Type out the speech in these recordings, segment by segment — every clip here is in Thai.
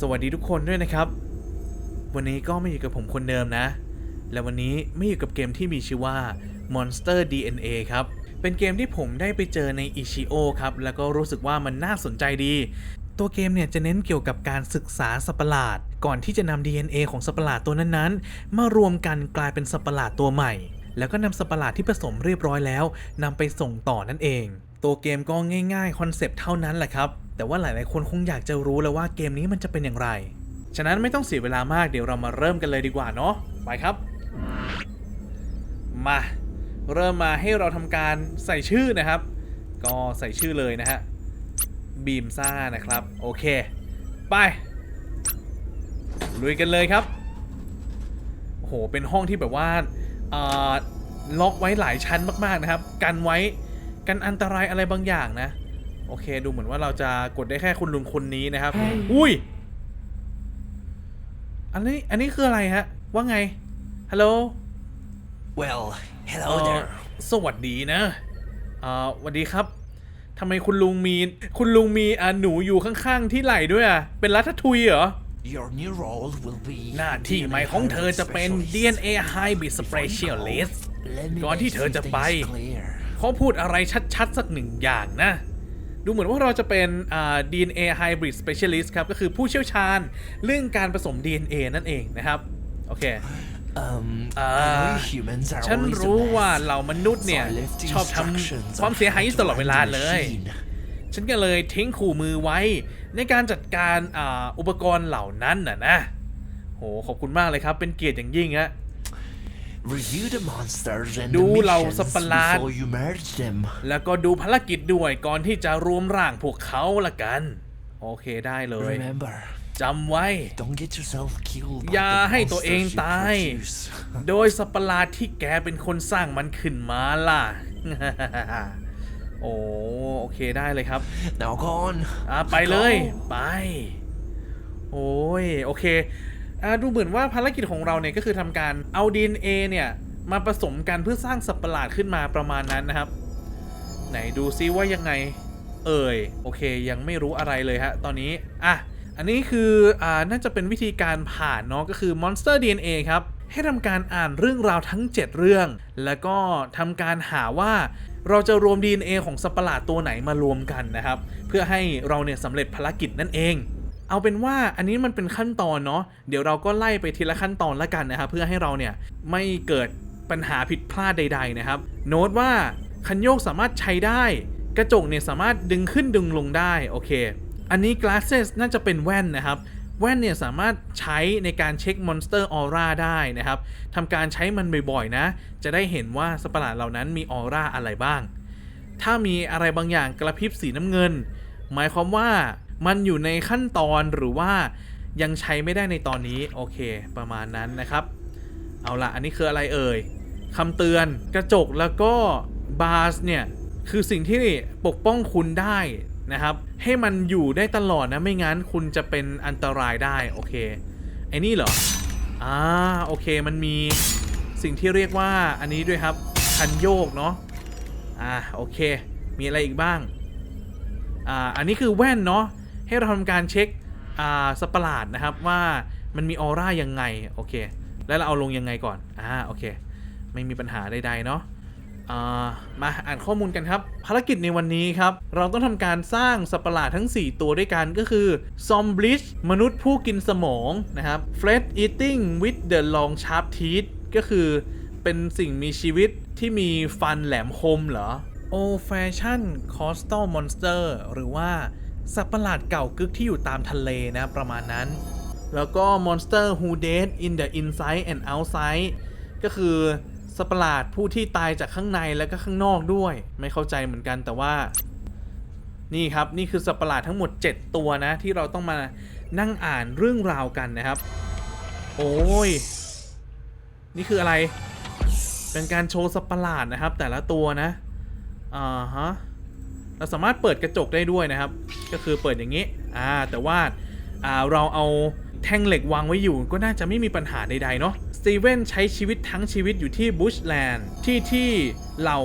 สวัสดีทุกคนด้วยนะครับ วันนี้ก็ไม่อยู่กับผมคนเดิมนะ และวันนี้ไม่อยู่กับเกมที่มีชื่อว่า Monster DNA ครับ เป็นเกมที่ผมได้ไปเจอในอิชิโอครับ แล้วก็รู้สึกว่ามันน่าสนใจดี ตัวเกมเนี่ยจะเน้นเกี่ยวกับการศึกษาสัตว์ประหลาด ก่อนที่จะนำ DNA ของสัตว์ประหลาดตัวนั้นๆ มารวมกันกลายเป็นสัตว์ประหลาดตัวใหม่ แล้วก็นำสัตว์ประหลาดที่ผสมเรียบร้อยแล้วนำไปส่งต่อนั่นเอง ตัวเกมก็ง่าย ๆ คอนเซปต์เท่านั้นแหละครับ แต่ว่าหลายๆคนคงอยากจะรู้แล้วว่าเกมนี้มันจะเป็นอย่างไร ฉะนั้นไม่ต้องเสียเวลามากเดี๋ยวเรามาเริ่มกันเลยดีกว่าเนาะไปครับ มา เริ่มมาให้เราทำการใส่ชื่อนะครับ ก็ใส่ชื่อเลยนะฮะบีมซ่านะครับ โอเค ไป ลุยกันเลยครับโอ้โหเป็นห้องที่แบบว่าล็อกไว้หลายชั้นมากๆนะครับ กันไว้กันอันตรายอะไรบางอย่างนะ โอเค ดูเหมือนว่าเราจะกดได้แค่คุณลุงคนนี้นะครับ อุ้ย อันนี้ อันนี้คืออะไรฮะ ว่าไง ฮัลโหล Well, เอ่ hello อ there. สวัสดีนะเอ่อสวัสดีครับทำไมคุณลุงมี คุณลุงมีอ่าหนูอยู่ข้างๆ ที่ไหล่ด้วยอะ เป็นรัตทุยเหรอ Your new role will be หน้าที่ใหม่ของเธอจะเป็น DNA Hybrid Specialist ก่อนที่เธอจะไปเขาพูดอะไรชัดๆ สักหนึ่งอย่างนะ ดูเหมือนว่าเราจะเป็นอ่า DNA Hybrid Specialist ครับ ก็คือผู้เชี่ยวชาญเรื่องการผสม DNA นั่นเองนะครับ โอเค Um, Ah, I know humans are ฉัน always the รู้ว่า best, เหล่ามนุษย์เนี่ย so I left ชอบท instructions ำความ on เสียหาย how to ตลอดเวลา run the เลย machine. ฉันก็เลยทิ้งคู่มือไว้ ในการจัดการอ่าอุปกรณ์เหล่านั้นน่ะนะ โห ขอบคุณมากเลยครับ เป็นเกียรติอย่างยิ่งฮะ Review the monsters and ดู the เหล่า missions สัตว์ประหลาด before you merge them. แล้วก็ดูภารกิจด้วยก่อนที่จะรวมร่างพวกเขาละกัน โอเคได้เลย Remember, จำไว้ don't get yourself killed by อย่า the ให้ตัวเอง monsters you ตาย produce. โดยสัตว์ประหลาดที่แกเป็นคนสร้างมันขึ้นมาล่ะ โอ้โอเคได้เลยครับ Now go on. อะไปเลย ไป โอ้ย โอเคอะ ดูเหมือนว่าภารกิจของเราเนี่ยก็คือทำการเอา DNA เนี่ยมาผสมกันเพื่อสร้างสัตว์ประหลาดขึ้นมาประมาณนั้นนะครับ ไหนดูซิว่ายังไงเอ่ยโอเคยังไม่รู้อะไรเลยฮะตอนนี้อะอันนี้คืออ่าน่าจะเป็นวิธีการผ่านเนาะก็คือ Monster DNA ครับให้ทำการอ่านเรื่องราวทั้ง 7 เรื่อง แล้วก็ทำการหาว่าเราจะรวม DNA ของสัตว์ประหลาดตัวไหนมารวมกันนะครับ เพื่อให้เราเนี่ยสำเร็จภารกิจนั่นเอง เอาเป็นว่าอันนี้มันเป็นขั้นตอนเนาะเดี๋ยวเราก็ไล่ไปทีละขั้นตอนละกันนะครับเพื่อให้เราเนี่ยไม่เกิดปัญหาผิดพลาดใด ๆนะครับ โน้ตว่าคันโยกสามารถใช้ได้ กระจกเนี่ยสามารถดึงขึ้นดึงลงได้โอเค อันนี้ glasses น่าจะเป็นแว่นนะครับแว่นเนี่ยสามารถใช้ในการเช็ค Monster Aura ได้นะครับทำการใช้มันบ่อยๆนะ จะได้เห็นว่าสัตว์ประหลาดเหล่านั้นมีออร่าอะไรบ้าง ถ้ามีอะไรบางอย่างกระพริบสีน้ำเงิน หมายความว่า มันอยู่ในขั้นตอนหรือว่ายังใช้ไม่ได้ในตอนนี้โอเค ประมาณนั้นนะครับ เอาละอันนี้คืออะไรเอ่ยคำเตือนกระจกแล้วก็บาร์สเนี่ย คือสิ่งที่ปกป้องคุณได้นะครับ ให้มันอยู่ได้ตลอดนะไม่งั้นคุณจะเป็นอันตรายได้โอเคไอ้นี่เหรออ่าโอเคมันมีสิ่งที่เรียกว่าอันนี้ด้วยครับคันโยกเนาะอ่าโอเค มีอะไรอีกบ้างอ่าอันนี้คือแว่นเนาะ ให้เราทำการเช็คอ่าสตว์ประหลาดนะครับว่ามันมีออร่ายังไงโอเค แล้วเราเอาลงยังไงก่อนอ่าโอเค ไม่มีปัญหาใดๆเนาะมาอ่านข้อมูลกันครับ ภารกิจในวันนี้ครับ เราต้องทำการสร้างสัประหลาดทั้ง 4 ตัวด้วยกันก็คือซอมบลิชมนุษย์ผู้กินสมองนะครับ f l e d eating with the long sharp teeth ก็คือเป็นสิ่งมีชีวิตที่มีฟันแหลมคมเหรอ Old Fashion Coastal Monster หรือว่า สัตว์ประหลาดเก่ากึกที่อยู่ตามทะเลนะประมาณนั้น แล้วก็ Monster Who Dead in the Inside and Outside ก็คือสัตว์ประหลาดผู้ที่ตายจากข้างในแล้วก็ข้างนอกด้วย ไม่เข้าใจเหมือนกันแต่ว่า นี่ครับนี่คือสัตว์ประหลาดทั้งหมด 7 ตัวนะ ที่เราต้องมานั่งอ่านเรื่องราวกันนะครับ โอ้ย นี่คืออะไร เป็นการโชว์สัตว์ประหลาดนะครับ แต่ละตัวนะอ่าฮะ เราสามารถเปิดกระจกได้ด้วยนะครับ ก็คือเปิดอย่างนี้อ่าแต่ว่าอ่าเราเอาแท่งเหล็กวางไว้อยู่ก็น่าจะไม่มีปัญหาใดๆเนาะสตีเวนใช้ชีวิตทั้งชีวิตอยู่ที่บุชแลนด์ที่ที่เหล่า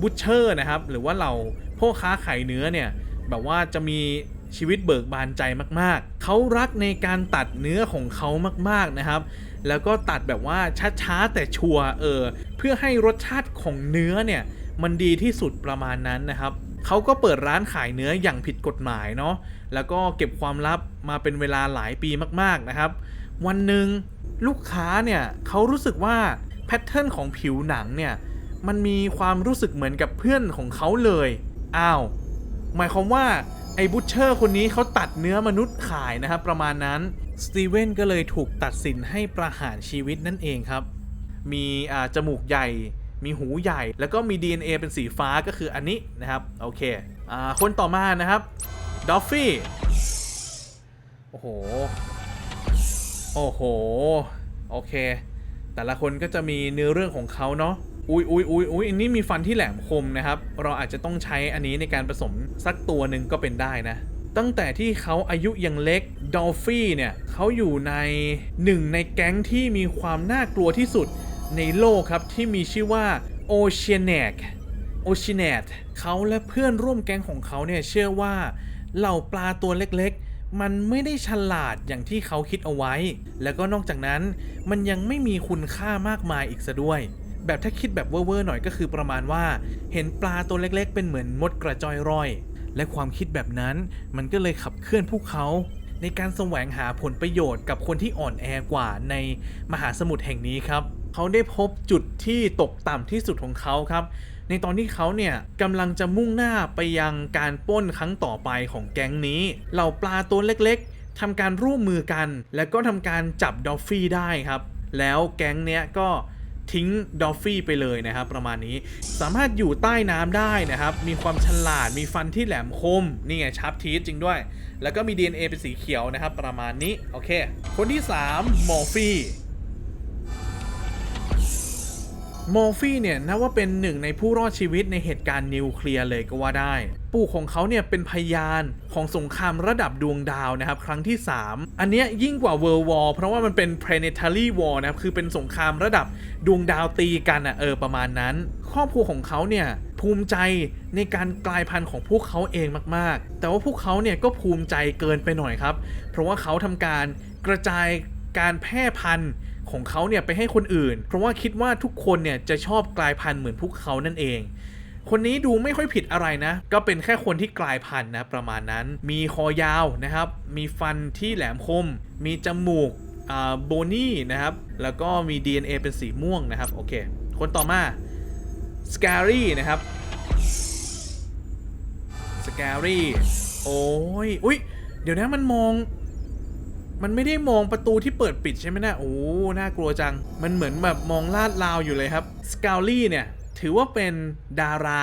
บุชเชอร์นะครับ หรือว่าเหล่าพ่อค้าขายเนื้อเนี่ย แบบว่าจะมีชีวิตเบิกบานใจมากๆ เขารักในการตัดเนื้อของเขามากๆนะครับ แล้วก็ตัดแบบว่าช้าๆแต่ชัวร์เออ เพื่อให้รสชาติของเนื้อเนี่ย มันดีที่สุดประมาณนั้นนะครับ เขาก็เปิดร้านขายเนื้ออย่างผิดกฎหมายเนาะแล้วก็เก็บความลับมาเป็นเวลาหลายปีมากๆนะครับ วันหนึ่งลูกค้าเนี่ยเขารู้สึกว่าแพทเทิร์นของผิวหนังเนี่ยมันมีความรู้สึกเหมือนกับเพื่อนของเขาเลยอ้าวหมายความว่าไอ้บูชเชอร์คนนี้เขาตัดเนื้อมนุษย์ขายนะครับประมาณนั้นสตีเวนก็เลยถูกตัดสินให้ประหารชีวิตนั่นเองครับ มีอ่าจมูกใหญ่ มีหูใหญ่ แล้วก็มี DNA เป็นสีฟ้าก็คืออันนี้นะครับ โอเคอ่าคนต่อมานะครับดอฟฟี่โอ้โห โอ้โห โอเค แต่ละคนก็จะมีเนื้อเรื่องของเขาเนาะอุ้ยอุ้ยอุ้ยอุ้ยอันนี้มีฟันที่แหลมคมนะครับ เราอาจจะต้องใช้อันนี้ในการผสมสักตัวหนึ่งก็เป็นได้นะ ตั้งแต่ที่เขาอายุยังเล็ก ดอลฟี่เนี่ยเขาอยู่ในหนึ่งในแก๊งที่มีความน่ากลัวที่สุด ในโลกครับที่มีชื่อว่า Oceanic o c e a n a t เขาและเพื่อนร่วมแก๊งของเขาเนี่ยเชื่อว่าเหล่าปลาตัวเล็กๆ มันไม่ได้ฉลาดอย่างที่เขาคิดเอาไว้ แล้วก็นอกจากนั้นมันยังไม่มีคุณค่ามากมายอีกซะด้วย แบบถ้าคิดแบบเว่อร์ๆหน่อยก็คือประมาณว่า เห็นปลาตัวเล็กๆ เป็นเหมือนมดกระจอยร่อย และความคิดแบบนั้นมันก็เลยขับเคลื่อนพวกเขา ในการแสวงหาผลประโยชน์กับคนที่อ่อนแอกว่าในมหาสมุทรแห่งนี้ครับ เขาได้พบจุดที่ตกต่ำที่สุดของเขาครับ ในตอนที่เขาเนี่ยกำลังจะมุ่งหน้าไปยังการป้นครั้งต่อไปของแก๊งนี้ เหล่าปลาตัวเล็กๆทำการร่วมมือกัน แล้วก็ทำการจับดอฟฟี่ได้ครับ แล้วแก๊งเนี้ยก็ทิ้งดอฟฟี่ไปเลยนะครับ ประมาณนี้สามารถอยู่ใต้น้ำได้นะครับ มีความฉลาดมีฟันที่แหลมคม นี่ไงชาร์ปทีสจริงด้วย แล้วก็มี DNA เป็นสีเขียวนะครับ ประมาณนี้ โอเค คนที่ 3 มอร์ฟี่ มอร์ฟี่เนี่ยนับว่าเป็นหนึ่งในผู้รอดชีวิตในเหตุการณ์นิวเคลียร์เลยก็ว่าได้ ปู่ของเขาเนี่ยเป็นพยานของสงครามระดับดวงดาวนะครับ ครั้งที่ 3 อันเนี้ยยิ่งกว่า World War เพราะว่ามันเป็น planetary war นะครับ คือเป็นสงครามระดับดวงดาวตีกันอะเออประมาณนั้น ครอบครัวของเขาเนี่ยภูมิใจในการกลายพันธุ์ของพวกเขาเองมากๆ แต่ว่าพวกเขาเนี่ยก็ภูมิใจเกินไปหน่อยครับ เพราะว่าเขาทำการกระจายการแพร่พันธุ์ ของเขาเนี่ยไปให้คนอื่น เพราะว่าคิดว่าทุกคนเนี่ยจะชอบกลายพันธุ์เหมือนพวกเขานั่นเองคนนี้ดูไม่ค่อยผิดอะไรนะ ก็เป็นแค่คนที่กลายพันธุ์นะประมาณนั้น มีคอยาวนะครับ มีฟันที่แหลมคม มีจมูกอ่าโบนี่นะครับ แล้วก็มี DNA เป็นสีม่วงนะครับ โอเค คนต่อมาสกรี่นะครับสกรี่โอ้ย อุ้ย เดี๋ยวนะมันมอง มันไม่ได้มองประตูที่เปิดปิดใช่ไหมนะโอ้ น่ากลัวจัง มันเหมือนแบบมองลาดราวอยู่เลยครับ สกาลี่เนี่ย ถือว่าเป็นดารา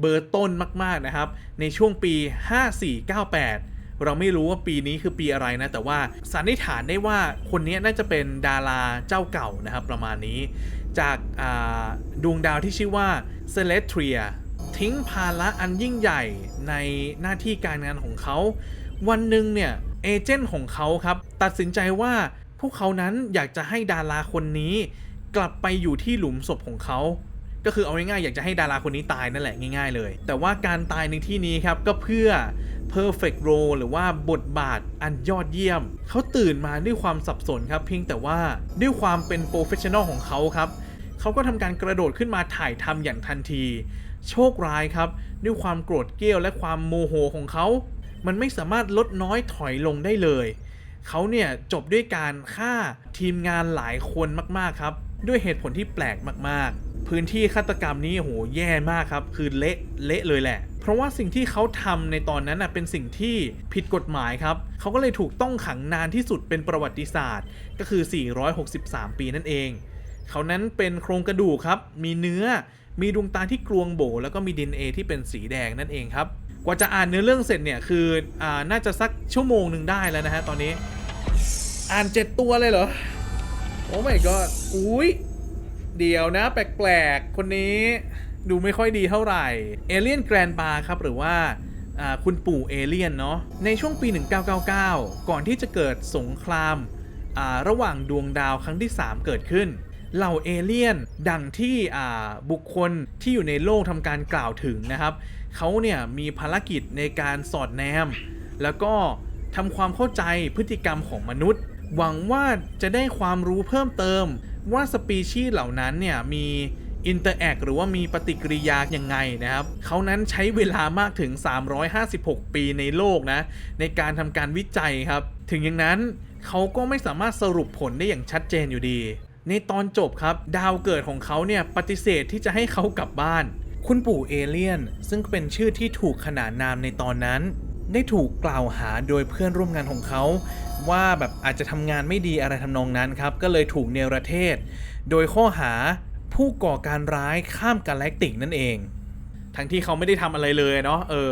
เบอร์ต้นมากๆนะครับ ในช่วงปี 5498 เราไม่รู้ว่าปีนี้คือปีอะไรนะ แต่ว่าสันนิษฐานได้ว่าคนนี้น่าจะเป็นดาราเจ้าเก่านะครับ ประมาณนี้ จากาดวงดาวที่ชื่อว่าเซเลสเทียทิ้งภาระอันยิ่งใหญ่ในหน้าที่การงานของเขา วันหนึ่งเนี่ย เอเจนต์ของเขาครับ ตัดสินใจว่าพวกเขานั้นอยากจะให้ดาราคนนี้ กลับไปอยู่ที่หลุมศพของเขา ก็คือเอาง่ายๆอยากจะให้ดาราคนนี้ตายนั่นแหละง่าย ๆ เลย แต่ว่าการตายในที่นี้ครับก็เพื่อ perfect role หรือว่าบทบาทอันยอดเยี่ยม เขาตื่นมาด้วยความสับสนครับ เพียงแต่ว่าด้วยความเป็น professional ของเขาครับเขาก็ทำการกระโดดขึ้นมาถ่ายทำอย่างทันที โชคร้ายครับ ด้วยความโกรธเกรี้ยวและความโมโหของเขา มันไม่สามารถลดน้อยถอยลงได้เลย เขาเนี่ยจบด้วยการฆ่าทีมงานหลายคนมากๆครับ ด้วยเหตุผลที่แปลกมากๆ พื้นที่ฆาตกรรมนี้โหแย่มากครับ คือเละเละเลยแหละ เพราะว่าสิ่งที่เขาทำในตอนนั้นน่ะเป็นสิ่งที่ผิดกฎหมายครับ เขาก็เลยถูกต้องขังนานที่สุดเป็นประวัติศาสตร์ ก็คือ 463 ปีนั่นเอง เขานั้นเป็นโครงกระดูกครับ มีเนื้อ มีดวงตาที่กลวงโบแล้วก็มี DNA ที่เป็นสีแดงนั่นเองครับ กว่าจะอ่านเนื้อเรื่องเสร็จเนี่ยคืออ่าน่าจะสักชั่วโมงหนึ่งได้แล้วนะฮะตอนนี้ อ่านเจ็ดตัวเลยเหรอ โอ้ my god อุ้ยเดี๋ยวนะ แปลกๆ คนนี้ดูไม่ค่อยดีเท่าไหร่เอเลียนแกรนบาครับหรือว่าคุณปู่เอเลียนเนาะในช่วงปี 1999 ก่อนที่จะเกิดสงครามาระหว่างดวงดาวครั้งที่ 3 เกิดขึ้น เหล่าเอเลียนดังที่บุคคลที่อยู่ในโลกทำการกล่าวถึงนะครับ เขาเนี่ยมีภารกิจในการสอดแนม แล้วก็ทำความเข้าใจพฤติกรรมของมนุษย์ หวังว่าจะได้ความรู้เพิ่มเติม ว่าสปีชีส์เหล่านั้นเนี่ยมีอินเตอร์แอคหรือว่ามีปฏิกิริยาอย่างไงนะครับ เขานั้นใช้เวลามากถึง 356 ปีในโลกนะ ในการทำการวิจัยครับ ถึงอย่างนั้นเขาก็ไม่สามารถสรุปผลได้อย่างชัดเจนอยู่ดี ในตอนจบครับ ดาวเกิดของเขาเนี่ยปฏิเสธที่จะให้เขากลับบ้าน คุณปู่เอเลียน ซึ่งเป็นชื่อที่ถูกขนานนามในตอนนั้น ได้ถูกกล่าวหาโดยเพื่อนร่วมงานของเขา ว่าแบบอาจจะทำงานไม่ดีอะไรทำนองนั้นครับ ก็เลยถูกเนรเทศ โดยข้อหาผู้ก่อการร้ายข้ามกาแล็กติกนั่นเอง ทั้งที่เขาไม่ได้ทำอะไรเลยเนาะเออ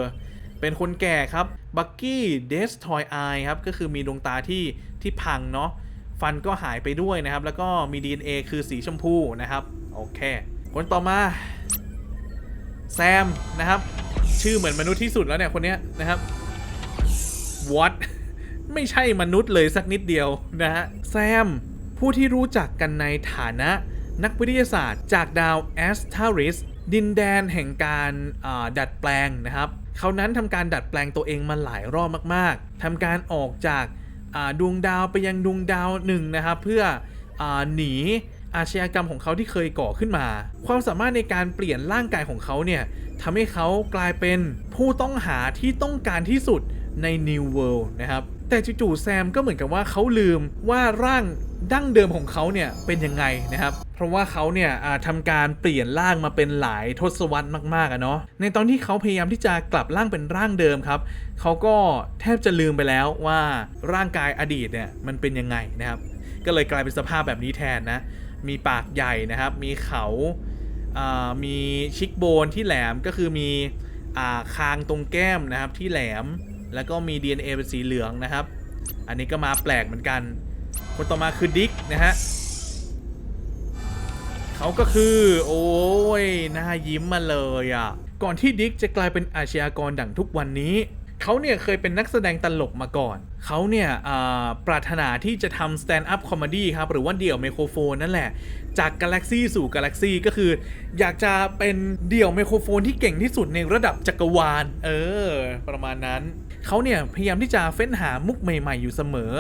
เป็นคนแก่ครับบักกี้เดสทอยไอครับก็คือมีดวงตาที่ที่พังเนาะฟันก็หายไปด้วยนะครับ แล้วก็มี DNA คือสีชมพูนะครับ โอเค คนต่อมา แซมนะครับ ชื่อเหมือนมนุษย์ที่สุดแล้วเนี่ยคนเนี้ยนะครับ what ไม่ใช่มนุษย์เลยสักนิดเดียวนะฮะแซม ผู้ที่รู้จักกันในฐานะนักวิทยาศาสตร์จากดาวแอสทาริสดินแดนแห่งการดัดแปลงนะครับเขานั้นทำการดัดแปลงตัวเองมาหลายรอบมากๆทำการออกจากดวงดาวไปยังดวงดาวหนึ่งนะครับ เพื่ออหนี อาชญากรรมของเขาที่เคยก่อขึ้นมา ความสามารถในการเปลี่ยนร่างกายของเขาเนี่ยทำให้เขากลายเป็นผู้ต้องหาที่ต้องการที่สุดใน New World นะครับ แต่จู่ๆแซมก็เหมือนกับว่าเขาลืมว่าร่างดั้งเดิมของเขาเนี่ยเป็นยังไงนะครับ เพราะว่าเขาเนี่ยทำการเปลี่ยนร่างมาเป็นหลายทศวรรษมากๆอะเนาะ ในตอนที่เขาพยายามที่จะกลับร่างเป็นร่างเดิมครับ เขาก็แทบจะลืมไปแล้วว่าร่างกายอดีตเนี่ยมันเป็นยังไงนะครับ ก็เลยกลายเป็นสภาพแบบนี้แทนนะ มีปากใหญ่นะครับ มีเขาามีชิคโบนที่แหลมก็คือมีอาคางตรงแก้มนะครับที่แหลม แล้วก็มี DNA เป็นสีเหลืองนะครับ อันนี้ก็มาแปลกเหมือนกัน คนต่อมาคือดิกนะฮะเขาก็คือ โอ้ยหน้ายิ้มมาเลยอะ่ะ ก่อนที่ดิกจะกลายเป็นอาชญากรดังทุกวันนี้ เขาเนี่ยเคยเป็นนักแสดงตลกมาก่อน เขาเนี่ยปรารถนาที่จะทำสแตนด์อัพคอมเมดี้ครับ หรือว่าเดี่ยวไมโครโฟนนั่นแหละ จากกาแล็กซี่สู่กาแล็กซี่ก็คือ อยากจะเป็นเดี่ยวไมโครโฟนที่เก่งที่สุดในระดับจักรวาล เออ ประมาณนั้นเขาเนี่ยพยายามที่จะเฟ้นหามุกใหม่ ๆ อยู่เสมอ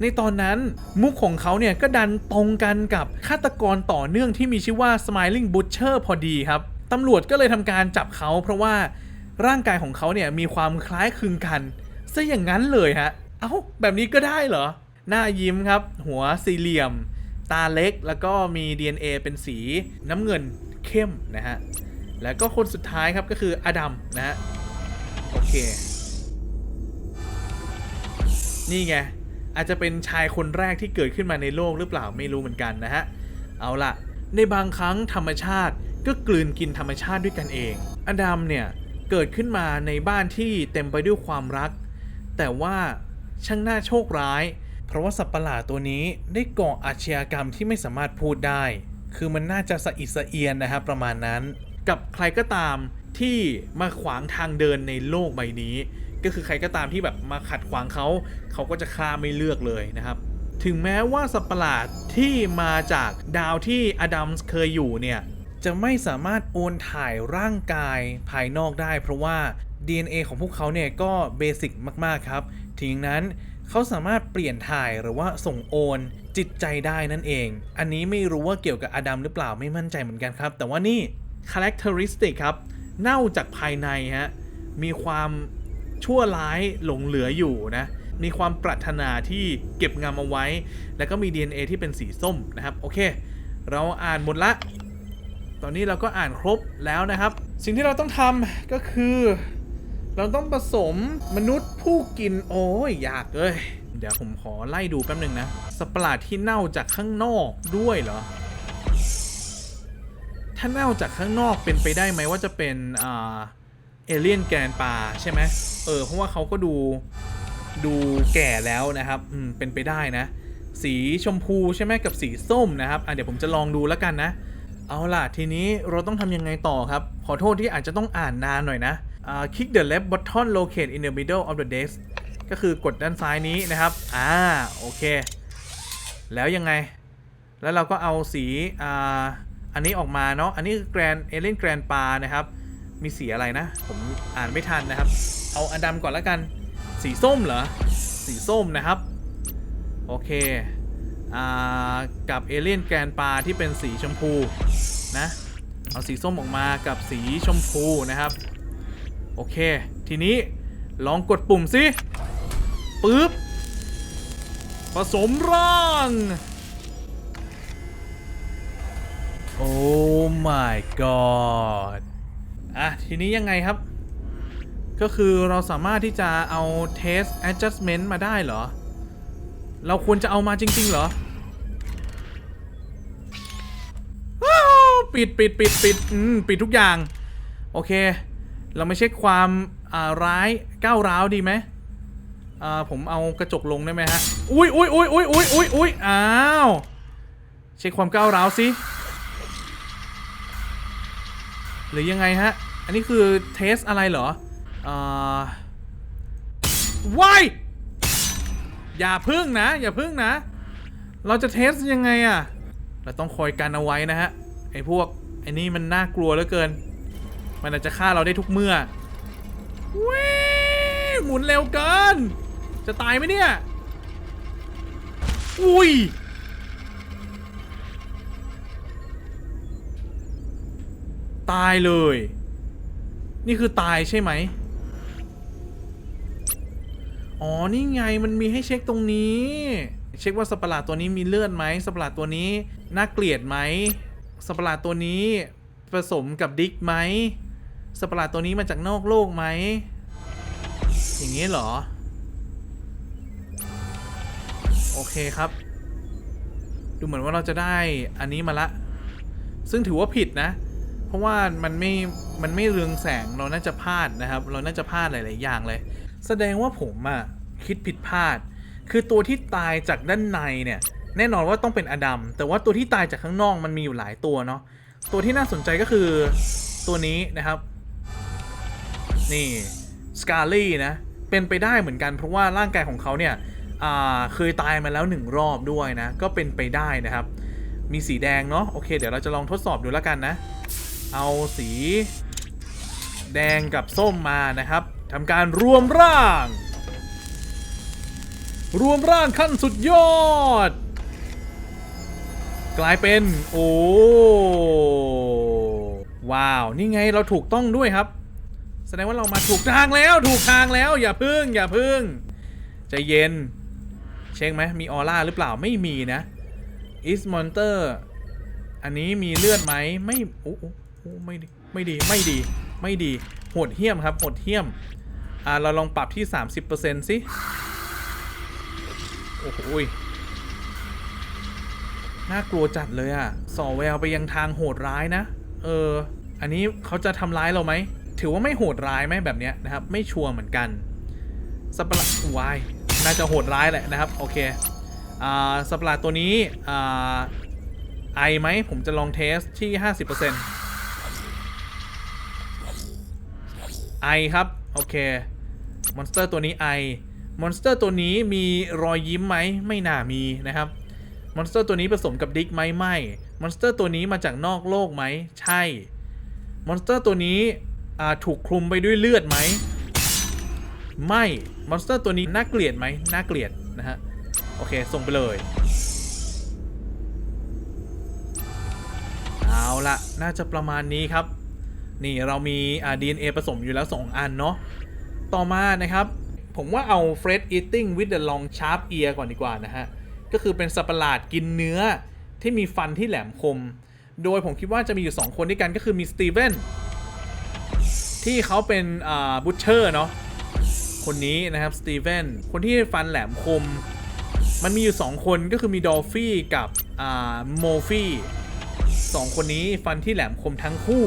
ในตอนนั้นมุกของเขาเนี่ยก็ดันตรงกันกับฆาตกรต่อเนื่องที่มีชื่อว่า Smiling Butcher พอดีครับตำรวจก็เลยทำการจับเขาเพราะว่า ร่างกายของเขาเนี่ยมีความคล้ายคลึงกันซะอย่างนั้นเลยฮะ เอ้าแบบนี้ก็ได้เหรอ หน้ายิ้มครับ หัวสี่เหลี่ยม ตาเล็กแล้วก็มี DNA เป็นสีน้ำเงินเข้มนะฮะ แล้วก็คนสุดท้ายครับก็คืออดัมนะฮะ โอเค นี่ไง อาจจะเป็นชายคนแรกที่เกิดขึ้นมาในโลกหรือเปล่าไม่รู้เหมือนกันนะฮะ เอาล่ะ ในบางครั้งธรรมชาติก็กลืนกินธรรมชาติด้วยกันเอง อดัมเนี่ย เกิดขึ้นมาในบ้านที่เต็มไปด้วยความรัก แต่ว่าช่างน่าโชคร้าย เพราะว่าสัตว์ประหลาดตัวนี้ได้ก่ออาชญากรรมที่ไม่สามารถพูดได้ คือมันน่าจะสะอิดสะเอียนนะครับประมาณนั้น กับใครก็ตามที่มาขวางทางเดินในโลกใบนี้ ก็คือใครก็ตามที่แบบมาขัดขวางเขา เขาก็จะฆ่าไม่เลือกเลยนะครับ ถึงแม้ว่าสัตว์ประหลาดที่มาจากดาวที่อดัมส์เคยอยู่เนี่ย จะไม่สามารถโอนถ่ายร่างกายภายนอกได้ เพราะว่า DNA ของพวกเขาเนี่ยก็เบสิกมากๆครับถึงนั้นเขาสามารถเปลี่ยนถ่ายหรือว่าส่งโอนจิตใจได้นั่นเอง อันนี้ไม่รู้ว่าเกี่ยวกับอดัมหรือเปล่าไม่มั่นใจเหมือนกันครับ แต่ว่านี่ characteristic ครับ เน่าจากภายในฮะ มีความชั่วร้ายหลงเหลืออยู่นะ มีความปรารถนาที่เก็บงำเอาไว้ แล้วก็มี DNA ที่เป็นสีส้มนะครับ โอเค เราอ่านหมดละ ตอนนี้เราก็อ่านครบแล้วนะครับ สิ่งที่เราต้องทำก็คือ เราต้องผสมมนุษย์ผู้กินโอ้ยยากเลย เดี๋ยวผมขอไล่ดูแป๊บหนึ่งนะสประหลาดที่เน่าจากข้างนอกด้วยเหรอถ้าเน่าจากข้างนอกเป็นไปได้ไหมว่าจะเป็นอ่าเอเลียนแกนปาใช่ไหมเออเพราะว่าเขาก็ดูดูแก่แล้วนะครับ อืมเป็นไปได้นะ สีชมพูใช่ไหมกับสีส้มนะครับ อะเดี๋ยวผมจะลองดูแล้วกันนะ เอาล่ะ ทีนี้เราต้องทำยังไงต่อครับ ขอโทษที่อาจจะต้องอ่านนานหน่อยนะอ่า click the left button locate in the middle of the desk ก็คือกดด้านซ้ายนี้นะครับ อ่า โอเค แล้วยังไง แล้วเราก็เอาสีอ่าอันนี้ออกมาเนาะ อันนี้คือแกรนเอเลนแกรนปานะครับ มีสีอะไรนะ ผมอ่านไม่ทันนะครับ เอาอดัมก่อนแล้วกัน สีส้มเหรอ สีส้มนะครับ โอเค กับเอเลี่ยนแกนปลาที่เป็นสีชมพูนะเอาสีส้มออกมากับสีชมพูนะครับ โอเค ทีนี้ลองกดปุ่มสิปึ๊บผสมร่าง โอ้ my god อะ ทีนี้ยังไงครับ ก็คือเราสามารถที่จะเอา test adjustment มาได้เหรอ เราควรจะเอามาจริง ๆ เหรอปิดปิดปิดปิดอืมปิดทุกอย่าง โอเค เราไม่เช็คความอ่าร้ายก้าวร้าวดีไหมอ่าผมเอากระจกลงได้ไหมฮะ อุ้ยอุ้ยอุ้ยอุ้ยอุ้ยอุ้ยอุ้ยอ้าวเช็คความก้าวร้าวสิหรือยังไงฮะ อันนี้คือเทสอะไรเหรออ่าว้าย อย่าพึ่งนะ อย่าพึ่งนะ เราจะเทสยังไงอะเราต้องคอยกันเอาไว้นะฮะไอ้พวกไอ้นี่มันน่ากลัวเหลือเกิน มันอาจจะฆ่าเราได้ทุกเมื่อวิหมุนเร็วเกิน จะตายไหมเนี่ย อุ้ยตายเลย นี่คือตายใช่ไหม อ๋อ นี่ไงมันมีให้เช็คตรงนี้ เช็คว่าสัตว์ประหลาดตัวนี้มีเลือดไหมสัตว์ประหลาดตัวนี้น่าเกลียดไหมสัตว์ประหลาดตัวนี้ผสมกับดิกไหมสัตว์ประหลาดตัวนี้มาจากนอกโลกไหม อย่างนี้เหรอ โอเคครับ ดูเหมือนว่าเราจะได้อันนี้มาละ ซึ่งถือว่าผิดนะ เพราะว่ามันไม่ มันไม่เรืองแสงเราน่าจะพลาดนะครับ เราน่าจะพลาดหลาย ๆ อย่างเลย แสดงว่าผมอะคิดผิดพลาด คือตัวที่ตายจากด้านในเนี่ย แน่นอนว่าต้องเป็นอดัม แต่ว่าตัวที่ตายจากข้างนอกมันมีอยู่หลายตัวเนาะ ตัวที่น่าสนใจก็คือตัวนี้นะครับ นี่สกาลี่นะ เป็นไปได้เหมือนกันเพราะว่าร่างกายของเขาเนี่ยเคยตายมาแล้วหนึ่งรอบด้วยนะ ก็เป็นไปได้นะครับ มีสีแดงเนาะ โอเค เดี๋ยวเราจะลองทดสอบดูแล้วกันนะ เอาสีแดงกับส้มมานะครับ ทำการรวมร่าง รวมร่างขั้นสุดยอด กลายเป็น โอ้ ว้าว นี่ไงเราถูกต้องด้วยครับ แสดงว่าเรามาถูกทางแล้วถูกทางแล้ว อย่าพึ่ง อย่าพึ่งใจเย็น เช็คไหมมีออร่าหรือเปล่าไม่มีนะ is monster อันนี้มีเลือดไหมไม่โอ้โอ้โอ้ไม่ดีไม่ดีไม่ดีไม่ดีโหดเหี้ยมครับโหดเหี้ยม อ่าเราลองปรับที่ 30%สิโอ้โหยน่ากลัวจัดเลยอะส่อแววไปยังทางโหดร้ายนะ เออ อันนี้เขาจะทำร้ายเราไหม ถือว่าไม่โหดร้ายไหมแบบเนี้ยนะครับ ไม่ชัวร์เหมือนกันสัตว์วายน่าจะโหดร้ายแหละนะครับ โอเคอ่าสัตว์ตัวนี้อ่าไอไหม ผมจะลองเทสที่ 50%ไอครับ โอเค มอนสเตอร์ตัวนี้ไอมอนสเตอร์ตัวนี้มีรอยยิ้มไหมไม่น่ามีนะครับมอนสเตอร์ตัวนี้ผสมกับดิกไหมไม่มอนสเตอร์ตัวนี้มาจากนอกโลกไหมใช่มอนสเตอร์ตัวนี้ถูกคลุมไปด้วยเลือดไหมไม่มอนสเตอร์ตัวนี้น่าเกลียดไหมน่าเกลียดนะฮะโอเคส่งไปเลยเอาละน่าจะประมาณนี้ครับ นี่เรามีอ่า DNA ผสมอยู่แล้ว 2 อันเนาะ ต่อมานะครับ ผมว่าเอา Fred eating with the long sharp ear ก่อนดีกว่านะฮะ ก็คือเป็นสัตว์ประหลาดกินเนื้อที่มีฟันที่แหลมคม โดยผมคิดว่าจะมีอยู่ 2 คนด้วยกันก็คือมีสตีเวนที่เขาเป็นอ่าบูชเชอร์เนาะคนนี้นะครับสตีเวนคนที่ฟันแหลมคม มันมีอยู่ 2 คนก็คือมีดอลฟี่กับอ่าโมฟี่สองคนนี้ฟันที่แหลมคมทั้งคู่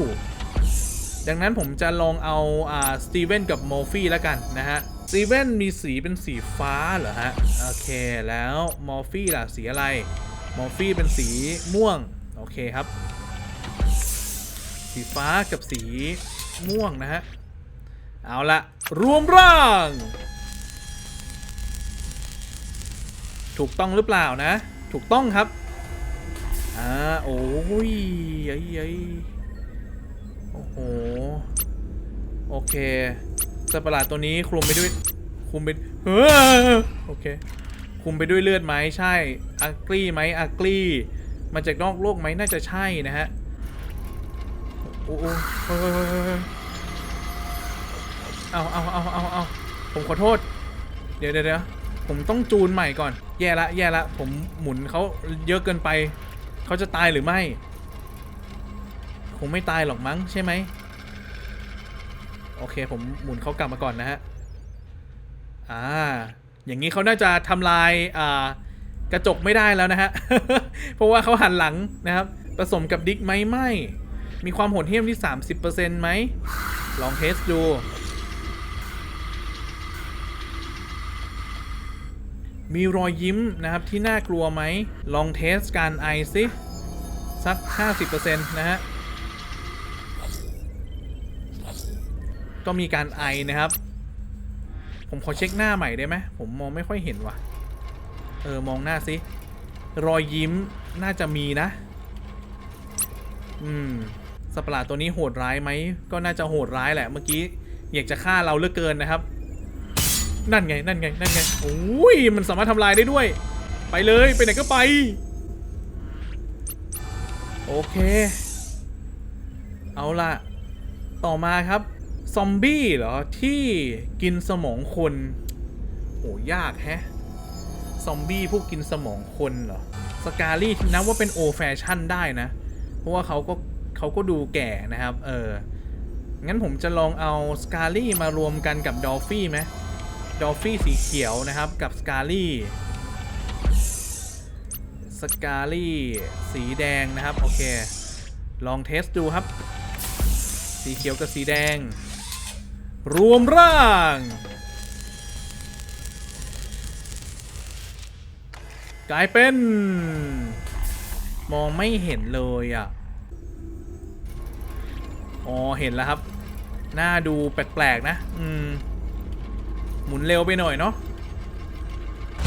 ดังนั้นผมจะลองเอาอ่าสตีเวนกับโมฟี่แล้วกันนะฮะสตีเวนมีสีเป็นสีฟ้าเหรอฮะ โอเคแล้วมอร์ฟี่ล่ะสีอะไร มอร์ฟี่เป็นสีม่วง โอเคครับ สีฟ้ากับสีม่วงนะฮะ เอาละรวมร่าง ถูกต้องหรือเปล่านะ ถูกต้องครับ อ่า โอ้ยไอ้ไอ้ โอ้โห โอเคสัตว์ประหลาดตัวนี้คลุมไปด้วยคลุมไปเออโอเคคุมไปด้วยเลือดไหมใช่อักลี่ไหมอักลี่มาจากนอกโลกไหมน่าจะใช่นะฮะโอ้โหเฮ้เฮ้ยเอาเอาเอาเอาเอาผมขอโทษ เดี๋ยวเดี๋ยวผมต้องจูนใหม่ก่อน แย่ละแย่ละ ผมหมุนเขาเยอะเกินไป เขาจะตายหรือไม่ คงไม่ตายหรอกมั้งใช่ไหม โอเคผมหมุนเขากลับมาก่อนนะฮะ อ่า อย่างนี้เขาน่าจะทำลายอ่ากระจกไม่ได้แล้วนะฮะ เพราะว่าเขาหันหลังนะครับ ผสมกับดิกไหมไม่ มีความโหดเหี้ยมที่ 30%ไหม ลองเทสดู มีรอยยิ้มนะครับที่น่ากลัวไหม ลองเทสการไอซิสัก 50%นะฮะ ก็มีการไอนะครับ ผมขอเช็คหน้าใหม่ได้ไหมผมมองไม่ค่อยเห็นว่ะ เออมองหน้าสิรอยยิ้มน่าจะมีนะ อืมสัตว์ปราดตัวนี้โหดร้ายไหม ก็น่าจะโหดร้ายแหละ เมื่อกี้อยากจะฆ่าเราเลือกเกินนะครับ นั่นไง นั่นไง นั่นไง โอ้ย มันสามารถทำลายได้ด้วย ไปเลย ไปไหนก็ไป โอเค เอาล่ะ ต่อมาครับ ซอมบี้เหรอ ที่กินสมองคนโอ้ยากแฮะ ซอมบี้พวกกินสมองคนเหรอ สกาลี่นับว่าเป็นโอแฟชั่นได้นะ เพราะว่าเขาก็เขาก็ดูแก่นะครับ เออ งั้นผมจะลองเอาสกาลี่มารวมกันกับดอฟฟี่ไหมดอฟฟี่สีเขียวนะครับกับสกาลี่สกาลี่สีแดงนะครับ โอเค ลองเทสดูครับ สีเขียวกับสีแดง รวมร่าง กลายเป็น มองไม่เห็นเลยอะ อ๋อ เห็นแล้วครับ หน้าดูแปลกๆนะ อืม หมุนเร็วไปหน่อยเนาะ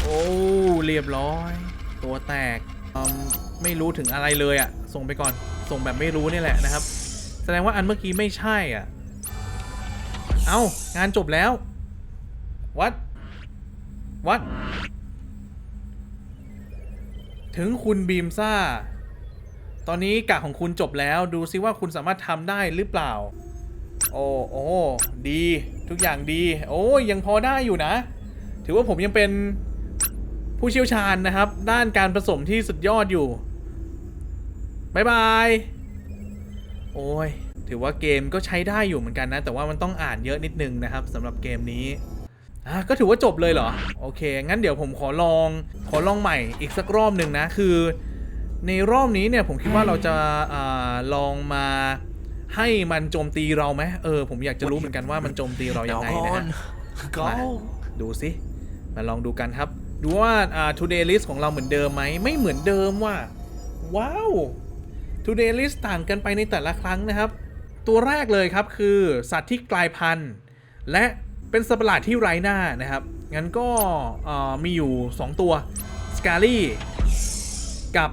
โอ้ เรียบร้อย ตัวแตกไม่รู้ถึงอะไรเลยอะ ส่งไปก่อน ส่งแบบไม่รู้นี่แหละนะครับ แสดงว่าอันเมื่อกี้ไม่ใช่อะ เอา้างานจบแล้ว วัด วัด ถึงคุณบีมซ่า ตอนนี้กะของคุณจบแล้วดูซิว่าคุณสามารถทำได้หรือเปล่า โอ้โอ้ดี ทุกอย่างดี โอ้ยยังพอได้อยู่นะ ถือว่าผมยังเป็นผู้เชี่ยวชาญนะครับ ด้านการผสมที่สุดยอดอยู่บายบาย โอ้ย ถือว่าเกมก็ใช้ได้อยู่เหมือนกันนะ แต่ว่ามันต้องอ่านเยอะนิดนึงนะครับสำหรับเกมนี้อะก็ถือว่าจบเลยเหรอ โอเค งั้นเดี๋ยวผมขอลอง ขอลองใหม่อีกสักรอบหนึ่งนะ คือ ในรอบนี้เนี่ยผมคิดว่าเราจะอาลองมาให้มันโจมตีเราไหมเออ ผมอยากจะรู้เหมือนกันว่ามันโจมตีเรายังไงนะฮะ Go. ดูสิ มาลองดูกันครับ ดูว่าอ่า today list ของเราเหมือนเดิมไหม ไม่เหมือนเดิมว่ะว้าว today list ต่างกันไปในแต่ละครั้งนะครับ ตัวแรกเลยครับคือสัตว์ที่กลายพันธุ์ และเป็นสัตว์ประหลาดที่ไร้หน้านะครับ งั้นก็มีอยู่ 2 ตัวสกาลี่กับ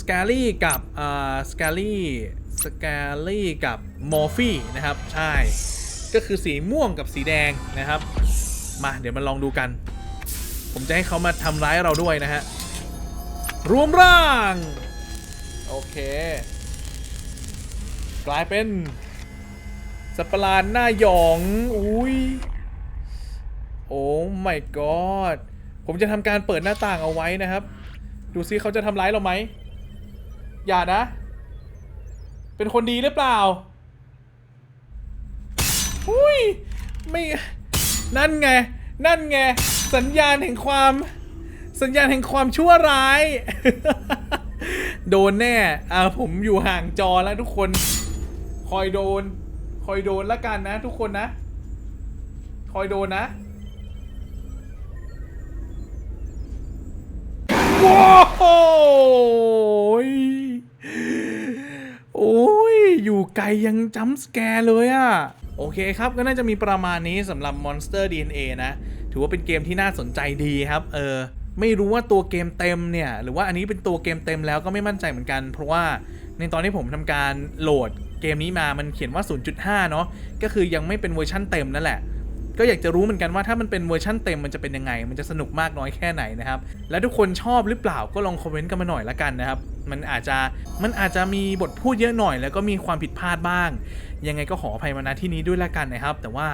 สกาลี่กับสกาลี่สกาลี่กับมอร์ฟี่นะครับ ใช่ ก็คือสีม่วงกับสีแดงนะครับ มาเดี๋ยวมาลองดูกัน ผมจะให้เขามาทำร้ายเราด้วยนะฮะ รวมร่าง โอเค กลายเป็นสัปะหลาดหน้าหยอง อุ้ย โอ้ my god ผมจะทำการเปิดหน้าต่างเอาไว้นะครับ ดูซิเขาจะทำร้ายเราไหม อย่านะ เป็นคนดีหรือเปล่า อุ้ย ไม่ นั่นไง นั่นไง สัญญาณแห่งความ สัญญาณแห่งความชั่วร้าย โดนแน่ อ่าผมอยู่ห่างจอแล้วทุกคน คอยโดน คอยโดนละกันนะ ทุกคนนะ คอยโดนนะว้าวโอ้ย อยู่ไกลยังจัมป์สแกร์เลยอะโอเคครับ ก็น่าจะมีประมาณนี้สำหรับ Monster DNA นะ ถือว่าเป็นเกมที่น่าสนใจดีครับ เออ ไม่รู้ว่าตัวเกมเต็มเนี่ย หรือว่าอันนี้เป็นตัวเกมเต็มแล้วก็ไม่มั่นใจเหมือนกัน เพราะว่าในตอนที่ผมทำการโหลด เกมนี้มามันเขียนว่า 0.5 เนาะก็คือยังไม่เป็นเวอร์ชั่นเต็มนั่นแหละก็อยากจะรู้เหมือนกันว่าถ้ามันเป็นเวอร์ชั่นเต็มมันจะเป็นยังไง มันจะสนุกมากน้อยแค่ไหนนะครับ และทุกคนชอบหรือเปล่าก็ลองคอมเมนต์กันมาหน่อยละกันนะครับ มันอาจจะมันอาจจะมีบทพูดเยอะหน่อย แล้วก็มีความผิดพลาดบ้าง ยังไงก็ขออภัยมาณที่นี้ด้วยละกันนะครับ แต่ว่า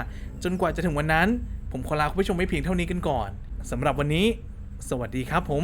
จนกว่าจะถึงวันนั้น ผมขอลาคุณผู้ชมไว้เพียงเท่านี้กันก่อนสำหรับวันนี้ สวัสดีครับผม